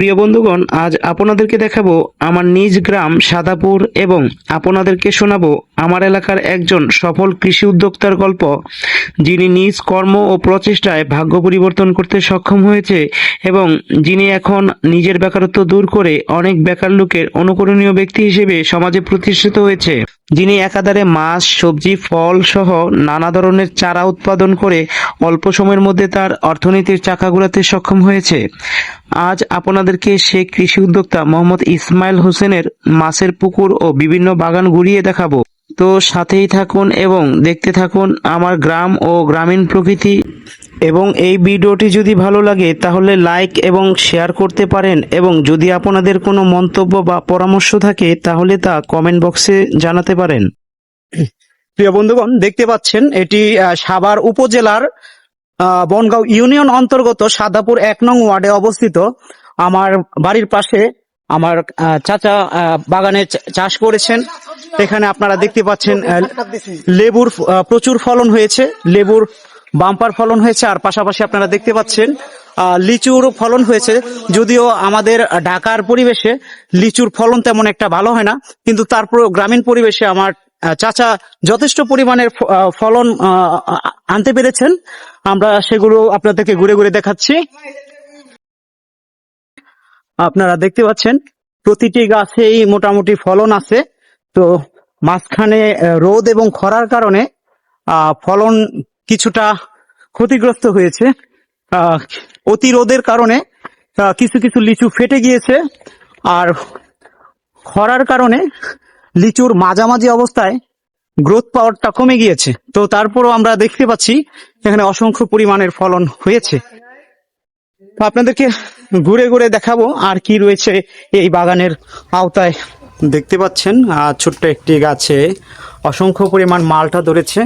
প্রিয় বন্ধুগণ, আজ আপনাদেরকে দেখাবো আমার নিজ গ্রাম সাদাপুর এবং আপনাদেরকে শোনাবো আমার এলাকার একজন সফল কৃষি উদ্যোক্তার গল্প, যিনি নিজ কর্ম ও প্রচেষ্টায় ভাগ্য পরিবর্তন করতে সক্ষম হয়েছে এবং যিনি এখন নিজের বেকারত্ব দূর করে অনেক বেকার লোকের অনুকরণীয় ব্যক্তি হিসেবে সমাজে প্রতিষ্ঠিত হয়েছে। যিনি একাধারে মাছ, সবজি, ফল সহ নানা ধরনের চারা উৎপাদন করে অল্প সময়ের মধ্যে তার অর্থনীতির চাকা ঘোরাতে সক্ষম হয়েছে। আজ আপনাদেরকে সে কৃষি উদ্যোক্তা মোহাম্মদ ইসমাইল হোসেনের মাছের পুকুর ও বিভিন্ন বাগান ঘুরিয়ে দেখাবো। তো সাথেই থাকুন এবং দেখতে থাকুন আমার গ্রাম ও গ্রামীণ প্রকৃতি। এবং এই ভিডিওটি যদি ভালো লাগে, তাহলে লাইক এবং শেয়ার করতে পারেন। এবং যদি আপনাদের কোনো মন্তব্য বা পরামর্শ থাকে, তাহলে তা কমেন্ট বক্সে জানাতে পারেন। প্রিয় বন্ধুগণ, দেখতে পাচ্ছেন, এটি সাভার উপজেলার বনগাঁও ইউনিয়ন অন্তর্গত সাদাপুর এক নং ওয়ার্ডে অবস্থিত। আমার বাড়ির পাশে আমার চাচা বাগানে চাষ করেছেন। এখানে আপনারা দেখতে পাচ্ছেন লেবুর প্রচুর ফলন হয়েছে। লেবুর বাম্পার ফলন হয়েছে, আর পাশাপাশি আপনারা দেখতে পাচ্ছেন লিচুর ফলন হয়েছে। যদিও আমাদের ঢাকার পরিবেশে লিচুর ফলন তেমন একটা ভালো হয় না, কিন্তু তারপর গ্রামীণ পরিবেশে আমার চাচা যথেষ্ট পরিমাণের ফলন আনতে পেরেছেন। আমরা সেগুলো আপনাদেরকে ঘুরে ঘুরে দেখাচ্ছি। আপনারা দেখতে পাচ্ছেন, প্রতিটি গাছেই মোটামুটি ফলন আছে। তো মাঝখানে রোদ এবং খরার কারণে ফলন কিছুটা ক্ষতিগ্রস্ত হয়েছে। অতি রোদের কারণে কিছু কিছু লিচু ফেটে গিয়েছে। আর খরার কারণে লিচুর মাঝামাঝি অবস্থায় গ্রোথ পাওয়ারটা কমে গিয়েছে। তো তারপরও আমরা দেখতে পাচ্ছি, এখানে অসংখ্য পরিমাণের ফলন হয়েছে। তো আপনাদেরকে ঘুরে ঘুরে দেখাবো আর কি রয়েছে এই বাগানের আওতায়। দেখতে পাচ্ছেন ছোট্ট একটি গাছে অসংখ্য পরিমাণ মালটা ধরেছে।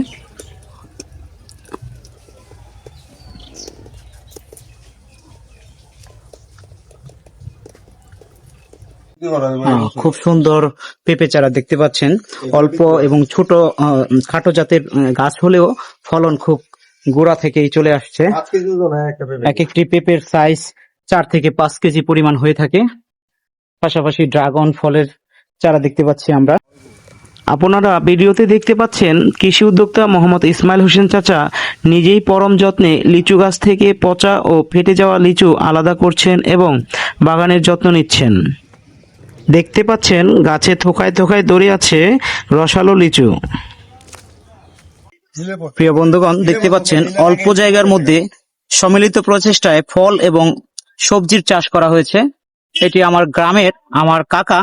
খুব সুন্দর পেঁপে চারা দেখতে পাচ্ছেন। অল্প এবং ছোট খাটো জাতের গাছ হলেও ফলন খুব গোড়া থেকেই চলে আসছে। এক একটি পেঁপের সাইজ চার থেকে পাঁচ কেজি পরিমাণ হয়ে থাকে। পাশাপাশি ড্রাগন ফলের চারা দেখতে পাচ্ছি আমরা। আপনারা ভিডিওতে দেখতে পাচ্ছেন কৃষি উদ্যোক্তা মোহাম্মদ ইসমাইল হোসেন চাচা নিজেই পরম যত্নে লিচু গাছ থেকে পচা ও ফেটে যাওয়া লিচু আলাদা করছেন এবং বাগানের যত্ন নিচ্ছেন। দেখতে পাচ্ছেন গাছে থোকায় থোকায় দড়ে আছে রসালো লিচু। প্রিয় বন্ধুগণ দেখতে পাচ্ছেন অল্প জায়গার মধ্যে সম্মিলিত প্রচেষ্টায় ফল এবং সবজির চাষ করা হয়েছে। এটি আমার গ্রামের আমার কাকা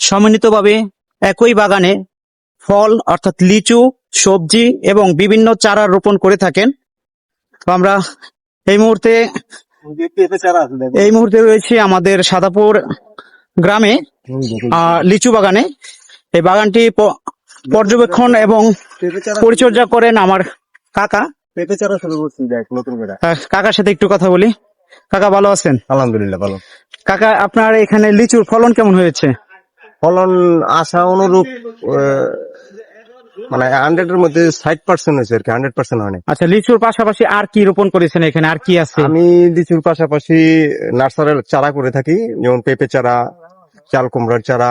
সম্মিলিতভাবে একই বাগানে ফল অর্থাৎ লিচু সবজি এবং বিভিন্ন চারা রোপণ করে থাকেন। তো আমরা এই মুহূর্তে এই মুহূর্তে রয়েছে আমাদের সাদাপুর গ্রামে লিচু বাগানে। এই বাগানটি পর্যবেক্ষণ এবং পরিচর্যা করেন আমার কাকা। পেঁপে চারা শুরু করছি দেখ নতুন করে। কাকার সাথে একটু কথা বলি। কাকা ভালো আছেন? আলহামদুলিল্লাহ ভালো। কাকা আপনার এখানে লিচুর ফলন কেমন হয়েছে? ফলন আশা অনুরূপ মানে হান্ড্রেড এর মধ্যে ষাট পার্সেন্ট হয়েছে আর কি হান্ড্রেড পার্সেন্ট হয়নি আচ্ছা লিচুর পাশাপাশি আর কি রোপণ করেছেন এখানে? আর কি আছে? আমি লিচুর পাশাপাশি নার্সারির চারা করে থাকি যেমন পেঁপে চারা চাল কুমড়ার চারা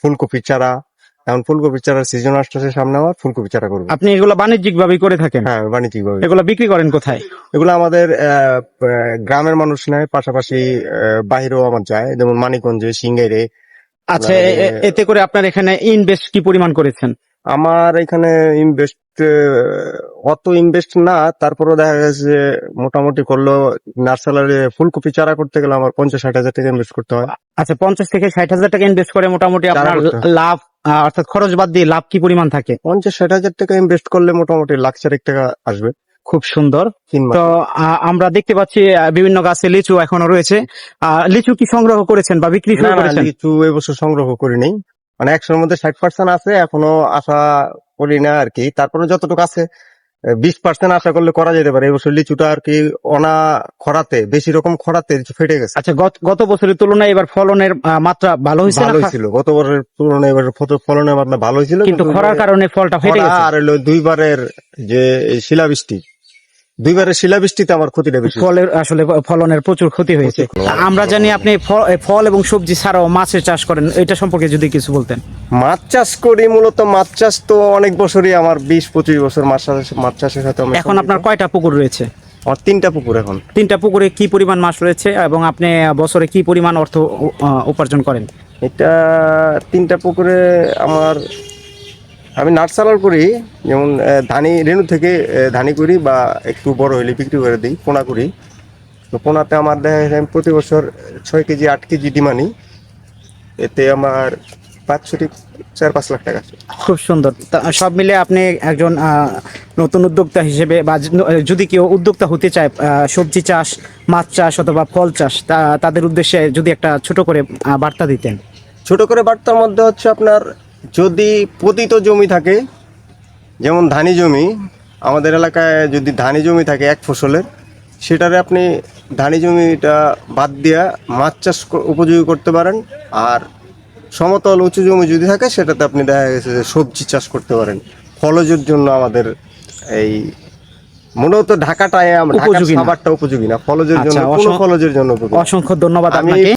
ফুলকপির চারা। এখন ফুলকপির চারার সিজন আসতেছে সামনে আমার ফুলকপি চারা করব। আপনি এগুলো বাণিজ্যিক ভাবে করে থাকেন? হ্যাঁ বাণিজ্যিক ভাবে এগুলো বিক্রি করেন কোথায়? এগুলো আমাদের গ্রামের মানুষ নেয় পাশাপাশি বাহিরেও আমার যায়। যেমন মানিকগঞ্জে সিঙ্গাইরে। আচ্ছা এতে করে আপনার এখানে ইনভেস্ট কি পরিমাণ করেছেন? আমার এখানে ইনভেস্ট অত ইনভেস্ট না তারপরেও দেখা গেছে যে মোটামুটি করল নার্সারি ফুলকপি চারা করতে গেলে আমার পঞ্চাশ ষাট হাজার টাকা ইনভেস্ট করতে হয়। আচ্ছা পঞ্চাশ থেকে ষাট হাজার টাকা ইনভেস্ট করে মোটামুটি আপনার লাভ অর্থাৎ খরচ বাদ দিয়ে লাভ কি পরিমাণ থাকে? পঞ্চাশ ষাট হাজার টাকা ইনভেস্ট করলে মোটামুটি লাখ চারেক টাকা আসবে। খুব সুন্দর। তো আমরা দেখতে পাচ্ছি বিভিন্ন গাছে লিচু এখনও রয়েছে। লিচু কি সংগ্রহ করেছেন বা বিক্রি করেছেন? লিচু এবছর সংগ্রহ করি নেই মানে একশোর মধ্যে ষাট পার্সেন্ট আছে এখনও আশা করি না আর কি। তারপরে যতটুকু আছে বিশ পার্সেন্ট আশা করলে করা যেতে পারে। এবছর লিচুটা আর কি অনা খরাতে বেশি রকম খরাতে ফেটে গেছে। আচ্ছা গত- বছরের তুলনায় এবার ফলনের মাত্রা ভালো হয়েছে ভালো হয়েছিল গত বছরের তুলনায় এবার ফলনের মাত্রা ভালো হয়েছিল কিন্তু খরার কারণে ফলটা ফেটে গেছে। আর দুইবারের যে শিলাবৃষ্টি দুইবারের শিলাবৃষ্টিতে আমার ক্ষতিটা বেশি ফলের আসলে ফলনের প্রচুর ক্ষতি হয়েছে। আমরা জানি আপনি ফল এবং সবজি ছাড়াও মাছের চাষ করেন। এটা সম্পর্কে যদি কিছু বলতেন। মাছ চাষ করি মূলত মাছ চাষ তো অনেক বছরই আমার বিশ পঁচিশ বছর মাছ চাষ মাছ চাষের সাথে এখন আপনার কয়টা পুকুর রয়েছে? আমার তিনটা পুকুর এখন। তিনটা পুকুরে কি পরিমাণ মাছ রয়েছে এবং আপনি বছরে কি পরিমাণ অর্থ আহ, উপার্জন করেন? এটা তিনটা পুকুরে আমার আমি নার্সালার করি যেমন ধানি রেণু থেকে ধানি করি বা একটু বড় হইলে বিক্রি করে দিই পোনা করি। তো পোনাতে আমার দেখা যায় আমি প্রতি বছর ছয় কেজি আট কেজি ডিমানি এতে আমার পাঁচশোটি চার পাঁচ লাখ টাকা। খুব সুন্দর। সব মিলে আপনি একজন নতুন উদ্যোক্তা হিসেবে বা যদি কেউ উদ্যোক্তা হতে চায় সবজি চাষ মাছ চাষ অথবা ফল চাষ তা তাদের উদ্দেশ্যে যদি একটা ছোট করে বার্তা দিতেন। ছোট করে বার্তার মধ্যে হচ্ছে আপনার যদি পতিত জমি থাকে যেমন ধানি জমি আমাদের এলাকায় যদি ধানি জমি থাকে এক ফসলের সেটারে আপনি ধানি জমিটা বাদ দিয়া মাছ চাষ উপযোগী করতে পারেন। আর সমতল উঁচু জমি যদি থাকে সেটাতে আপনি দেখা গেছে যে সবজি চাষ করতে পারেন। ফলজের জন্য আমাদের এই মূলত ঢাকাটায় আমরা ঢাকার উপযোগী না। খাবারটা উপযোগী না ফলজের জন্য আচ্ছা, কোনো ফলজের জন্য অসংখ্য ধন্যবাদ আমি